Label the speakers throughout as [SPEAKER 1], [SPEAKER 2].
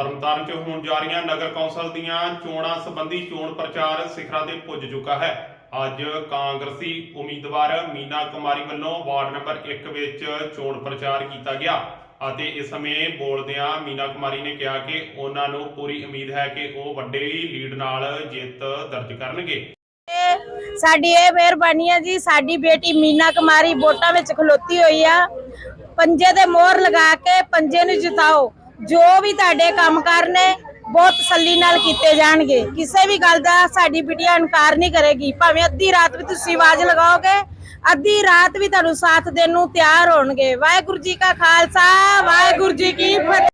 [SPEAKER 1] ਤਰਨਤਾਰਨ 'ਚ ਹੋਣ ਜਾ ਰਹੀਆਂ ਨਗਰ ਕੌਂਸਲ ਦੀਆਂ ਚੋਣਾਂ ਸੰਬੰਧੀ ਚੋਣ ਪ੍ਰਚਾਰ ਸਿਖਰਾਂ ਤੇ ਪੁੱਜ ਚੁੱਕਾ ਹੈ। ਅੱਜ ਕਾਂਗਰਸੀ ਉਮੀਦਵਾਰ ਮੀਨਾ ਕੁਮਾਰੀ ਵੱਲੋਂ ਵਾਰਡ ਨੰਬਰ 1 ਵਿੱਚ ਚੋਣ ਪ੍ਰਚਾਰ ਕੀਤਾ ਗਿਆ ਅਤੇ ਇਸ ਸਮੇਂ ਬੋਲਦਿਆਂ ਮੀਨਾ ਕੁਮਾਰੀ ਨੇ ਕਿਹਾ ਕਿ ਉਹਨਾਂ ਨੂੰ ਪੂਰੀ ਉਮੀਦ ਹੈ ਕਿ ਉਹ ਵੱਡੇ ਲੀਡ ਨਾਲ ਜਿੱਤ ਦਰਜ ਕਰਨਗੇ।
[SPEAKER 2] ਸਾਡੀ ਇਹ ਮਿਹਰਬਾਨੀ ਹੈ ਜੀ, ਸਾਡੀ ਬੇਟੀ ਮੀਨਾ ਕੁਮਾਰੀ ਵੋਟਾਂ ਵਿੱਚ ਖਲੋਤੀ ਹੋਈ ਆ। ਪੰਜੇ ਦੇ ਮੋਹਰ ਲਗਾ ਕੇ ਪੰਜੇ ਨੂੰ ਜਿਤਾਓ। ਜੋ ਵੀ ਤੁਹਾਡੇ ਕੰਮ ਕਰਨੇ ਬਹੁਤ ਤਸੱਲੀ ਨਾਲ ਕੀਤੇ ਜਾਣਗੇ। ਕਿਸੇ ਵੀ ਗੱਲ ਦਾ ਸਾਡੀ ਬਿਟੀਆ ਇਨਕਾਰ ਨਹੀਂ ਕਰੇਗੀ। ਭਾਵੇਂ ਅੱਧੀ ਰਾਤ ਵੀ ਤੁਸੀਂ ਆਵਾਜ਼ ਲਗਾਓਗੇ ਅੱਧੀ ਰਾਤ ਵੀ ਤੁਹਾਨੂੰ ਸਾਥ ਦੇਣ ਨੂੰ ਤਿਆਰ ਹੋਣਗੇ। ਵਾਹਿਗੁਰੂ ਜੀ ਕਾ ਖਾਲਸਾ ਵਾਹਿਗੁਰੂ ਜੀ ਕੀ ਫਤਿਹ।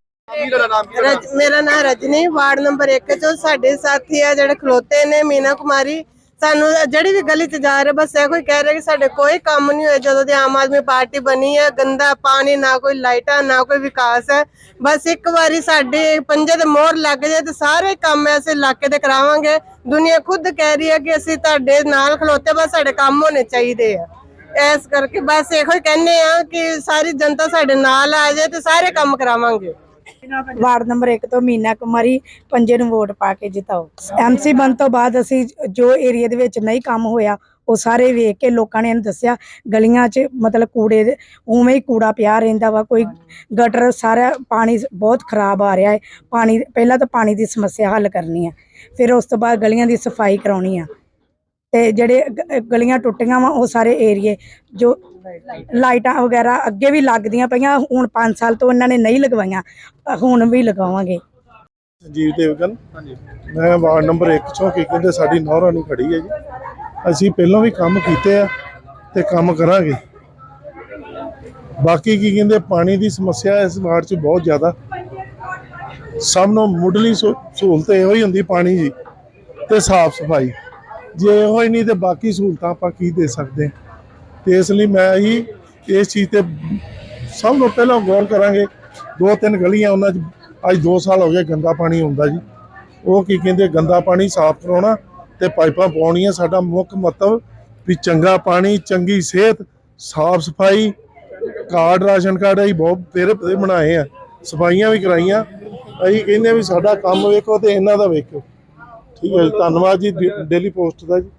[SPEAKER 3] ਮੇਰਾ ਨਾਮ ਰਜਨੀ ਵਾਰਡ ਨੰਬਰ 1 ਚੋਂ ਸਾਡੇ ਸਾਥੀ ਆ ਜਿਹੜੇ ਖਲੋਤੇ ਨੇ ਮੀਨਾ ਕੁਮਾਰੀ। ਸਾਨੂੰ ਜਿਹੜੀ ਵੀ ਗਲੀ ਚ ਜਾ ਰਹੇ, ਬਸ ਇਹੋ ਹੀ ਕਹਿ ਰਿਹਾ ਕਿ ਸਾਡੇ ਕੋਈ ਕੰਮ ਨਹੀਂ ਹੋਇਆ, ਜਦੋਂ ਦੀ ਆਮ ਆਦਮੀ ਪਾਰਟੀ ਬਣੀ ਹੈ, ਗੰਦਾ ਪਾਣੀ, ਨਾ ਕੋਈ ਲਾਈਟਾਂ, ਨਾ ਕੋਈ ਵਿਕਾਸ ਹੈ, ਬਸ ਇੱਕ ਵਾਰੀ ਸਾਡੇ ਪੰਜੇ ਦੇ ਮੋਹਰ ਲੱਗ ਜਾਏ ਤੇ ਸਾਰੇ ਕੰਮ ਐਸੇ ਇਲਾਕੇ ਦੇ ਕਰਾਵਾਂਗੇ। ਦੁਨੀਆ ਖੁਦ ਕਹਿ ਰਹੀ ਹੈ ਕਿ ਅਸੀਂ ਤੁਹਾਡੇ ਨਾਲ ਖਲੋਤੇ, ਬਸ ਸਾਡੇ ਕੰਮ ਹੋਣੇ ਚਾਹੀਦੇ ਆ। ਇਸ ਕਰਕੇ ਬਸ ਇਹੋ ਹੀ ਕਹਿੰਦੇ ਆ ਕਿ ਸਾਰੀ ਜਨਤਾ ਸਾਡੇ ਨਾਲ ਆ ਜਾਏ ਤੇ ਸਾਰੇ ਕੰਮ ਕਰਾਵਾਂਗੇ।
[SPEAKER 4] ਵਾਰਡ ਨੰਬਰ 1 ਤੋਂ ਮੀਨਾ ਕੁਮਾਰੀ ਪੰਜੇ ਨੂੰ ਵੋਟ ਪਾ ਕੇ ਜਿਤਾਓ। ਐਮਸੀ ਬਣ ਤੋਂ ਬਾਅਦ ਅਸੀਂ ਜੋ ਏਰੀਆ ਦੇ ਵਿੱਚ ਨਹੀਂ ਕੰਮ ਹੋਇਆ, ਉਹ ਸਾਰੇ ਵੇਖ ਕੇ ਲੋਕਾਂ ਨੇ ਇਹਨੂੰ ਦੱਸਿਆ, ਗਲੀਆਂ 'ਚ ਮਤਲਬ ਕੂੜੇ ਦੇ, ਉਵੇਂ ਹੀ ਕੂੜਾ ਪਿਆ ਰਹਿੰਦਾ ਵਾ, ਕੋਈ ਗਟਰ ਸਾਰਾ ਪਾਣੀ ਬਹੁਤ ਖਰਾਬ ਆ ਰਿਹਾ ਹੈ, ਪਾਣੀ, ਪਹਿਲਾਂ ਤਾਂ ਪਾਣੀ ਦੀ ਸਮੱਸਿਆ ਹੱਲ ਕਰਨੀ ਹੈ, ਫਿਰ ਉਸ ਤੋਂ ਬਾਅਦ ਗਲੀਆਂ ਦੀ ਸਫ਼ਾਈ ਕਰਾਉਣੀ ਆ। ਤੇ ਜਿਹੜੇ ਗ- ਗਲੀਆਂ ਟੁੱਟੀਆਂ ਵਾ ਉਹ ਸਾਰੇ ਏਰੀਏ ਜੋ ਲਾਈਟਾਂ ਵਗੈਰਾ ਅੱਗੇ ਵੀ ਲੱਗਦੀਆਂ ਪਈਆਂ ਹੁਣ 5 ਸਾਲ ਤੋਂ ਇਹਨਾਂ ਨੇ ਨਹੀਂ ਲਗਵਾਈਆਂ ਅ, ਹੁਣ ਵੀ ਲਗਾਵਾਂਗੇ।
[SPEAKER 5] ਸੰਜੀਵ ਦੇਵਗਨ। ਮੈਂ ਵਾਰਡ ਨੰਬਰ 1 ਚੋਂ ਕੀ ਕਹਿੰਦੇ ਸਾਡੀ ਨੌਰਾਂ ਨਹੀਂ ਖੜੀ ਹੈ ਜੀ। ਅਸੀਂ ਪਹਿਲਾਂ ਵੀ ਕੰਮ ਕੀਤੇ ਆ ਤੇ ਕੰਮ ਕਰਾਂਗੇ। ਬਾਕੀ ਕੀ ਕਹਿੰਦੇ ਪਾਣੀ ਦੀ ਸਮੱਸਿਆ ਇਸ ਵਾਰਡ 'ਚ ਬਹੁਤ ਜ਼ਿਆਦਾ। ਸਭ ਨੂੰ ਮੁੱਢਲੀ ਸਹੂ- ਸਹੂਲਤ ਇਹੋ ਹੀ ਹੁੰਦੀ ਪਾਣੀ ਦੀ ਤੇ ਸਾਫ਼ ਸਫ਼ਾਈ। ਜੇ ਇਹੋ ਹੀ ਨਹੀਂ ਤੇ ਬਾਕੀ ਸਹੂਲਤਾਂ ਆਪਾਂ ਕੀ ਦੇ ਸਕਦੇ ਹਾਂ? ਤੇ ਇਸ ਲਈ ਮੈਂ ਹੀ ਇਸ ਚੀਜ਼ ਤੇ ਸਭ ਨੂੰ ਪਹਿਲਾਂ ਗੌਰ ਕਰਾਂਗੇ, ਦੋ ਤਿੰਨ ਗਲੀਆਂ ਉਹਨਾਂ 'ਚ, ਅੱਜ 2 ਸਾਲ ਹੋ ਗਏ ਗੰਦਾ ਪਾਣੀ ਆਉਂਦਾ ਜੀ। ਉਹ ਕੀ ਕਹਿੰਦੇ, ਗੰਦਾ ਪਾਣੀ ਸਾਫ਼ ਕਰਾਉਣਾ ਤੇ ਪਾਈਪਾਂ ਪਾਉਣੀਆਂ, ਸਾਡਾ ਮੁੱਖ ਮਤਲਬ ਵੀ ਚੰਗਾ ਪਾਣੀ, ਚੰਗੀ ਸਿਹਤ, ਸਾਫ਼ ਸਫ਼ਾਈ, ਕਾਰਡ, ਰਾਸ਼ਨ ਕਾਰਡ ਅਸੀਂ ਬਹੁਤ ਫਿਰ ਬਣਾਏ ਆ, ਸਫਾਈਆਂ ਵੀ ਕਰਾਈਆਂ। ਅਸੀਂ ਕਹਿੰਦੇ ਵੀ ਸਾਡਾ ਕੰਮ ਵੇਖੋ ਤੇ ਇਹਨਾਂ ਦਾ ਵੇਖੋ। ਠੀਕ ਹੈ ਜੀ, ਧੰਨਵਾਦ ਜੀ ਡੇ- ਡੇਲੀ ਪੋਸਟ ਦਾ ਜੀ।